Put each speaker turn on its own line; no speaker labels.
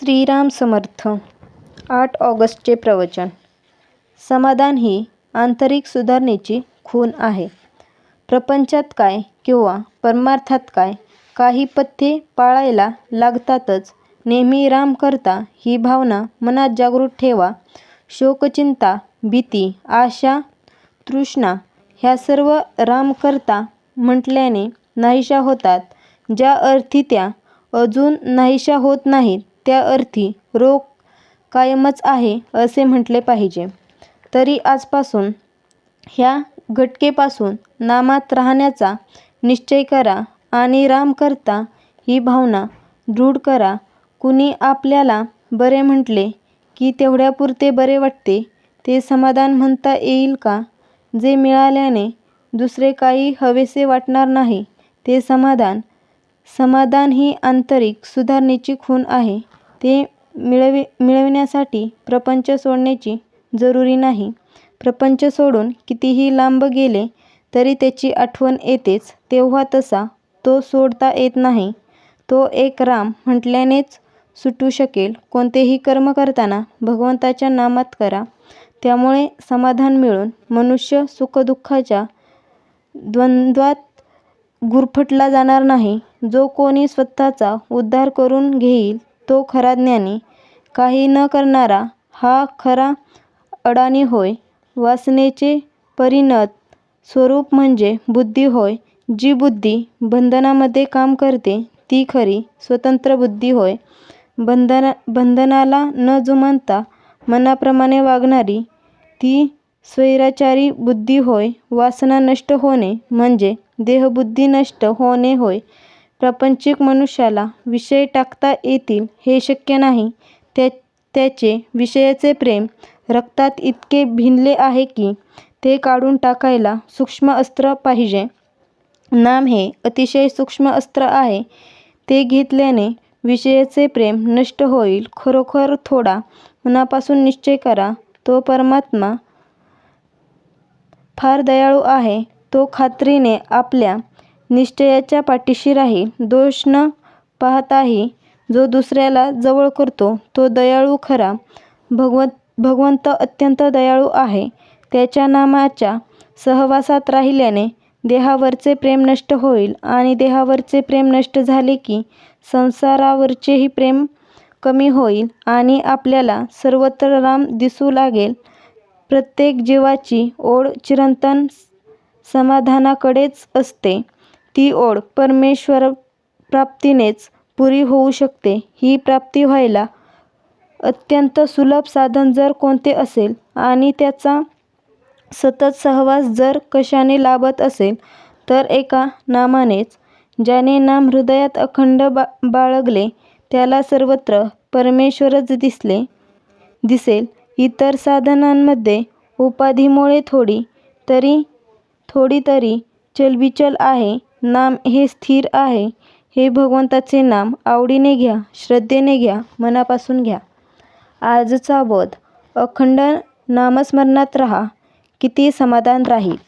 श्रीराम समर्थ. आठ ऑगस्टचे प्रवचन. समाधान ही आंतरिक सुधारणेची खूण आहे. प्रपंचात काय किंवा परमार्थात काय काही पथ्ये पाळायला लागतातच नेहमी राम करता ही भावना मनात जागृत ठेवा. शोकचिंता भीती आशा तृष्णा ह्या सर्व राम करता म्हटल्याने नाहीशा होतात ज्या अर्थी त्या अजून नाहीशा होत नाहीत. त्या अर्थी रोग कायमच आहे असे म्हटले पाहिजे. तरी आजपासून ह्या घटकेपासून नामात राहण्याचा निश्चय करा आणि राम करता ही भावना दृढ करा. कुणी आपल्याला बरे म्हटले की तेवढ्यापुरते बरे वाटते ते समाधान म्हणता येईल का? जे मिळाल्याने दुसरे काही हवेसे वाटणार नाही ते समाधान. समाधान ही आंतरिक सुधारणेची खूण आहे. ते मिळवी मिळविण्यासाठी प्रपंच सोडण्याची जरुरी नाही. प्रपंच सोडून कितीही लांब गेले तरी त्याची आठवण येतेच तेव्हा तसा तो सोडता येत नाही. तो एक राम म्हटल्यानेच सुटू शकेल. कोणतेही कर्म करताना भगवंताच्या नामात करा. त्यामुळे समाधान मिळून मनुष्य सुखदुःखाच्या द्वंद्वात गुरफटला जाणार नाही. जो कोणी स्वतःचा उद्धार करून घेईल तो खरा ज्ञानी. काही न करणारा हा खरा अडाणी होय. वासनेचे परिणत स्वरूप म्हणजे बुद्धी होय. जी बुद्धी बंधनामध्ये काम करते ती खरी स्वतंत्र बुद्धी होय. बंधना बंधनाला न जुमानता मनाप्रमाणे वागणारी ती स्वैराचारी बुद्धी होय. वासना नष्ट होणे म्हणजे देहबुद्धी नष्ट होणे होय. प्रापंचिक मनुष्याला विषय टाकता येतील हे शक्य नाही. त्या त्याचे विषयाचे प्रेम रक्तात इतके भिनले आहे की ते काढून टाकायला सूक्ष्म अस्त्र पाहिजे. नाम हे अतिशय सूक्ष्म अस्त्र आहे. ते घेतल्याने विषयाचे प्रेम नष्ट होईल. खरोखर थोडा मनापासून निश्चय करा. तो परमात्मा फार दयाळू आहे. तो खात्रीने आपल्या निश्चयाच्या पाठीशी राहील दोष न पाहताही जो दुसऱ्याला जवळ करतो तो दयाळू खरा. भगवंत भगवंत अत्यंत दयाळू आहे. त्याच्या नामाच्या सहवासात राहिल्याने देहावरचे प्रेम नष्ट होईल आणि देहावरचे प्रेम नष्ट झाले की संसारावरचेही प्रेम कमी होईल आणि आपल्याला सर्वत्र राम दिसू लागेल. प्रत्येक जीवाची ओढ चिरंतन समाधानाकडेच असते. ती ओढ परमेश्वर प्राप्तीनेच पुरी होऊ शकते. ही प्राप्ती व्हायला अत्यंत सुलभ साधन जर कोणते असेल आणि त्याचा सतत सहवास जर कशाने लाभत असेल तर एका नामानेच ज्याने नाम हृदयात अखंड बा बाळगले त्याला सर्वत्र परमेश्वरच दिसले दिसेल. इतर साधनांमध्ये उपाधीमुळे थोडी तरी थोडी तरी चलबिचल आहे. नाम हे स्थिर आहे. हे भगवंताचे नाम आवडीने घ्या श्रद्धेने घ्या मनापासून घ्या. आजचा बोध अखंड नामस्मरणात राहा किती समाधान राहील.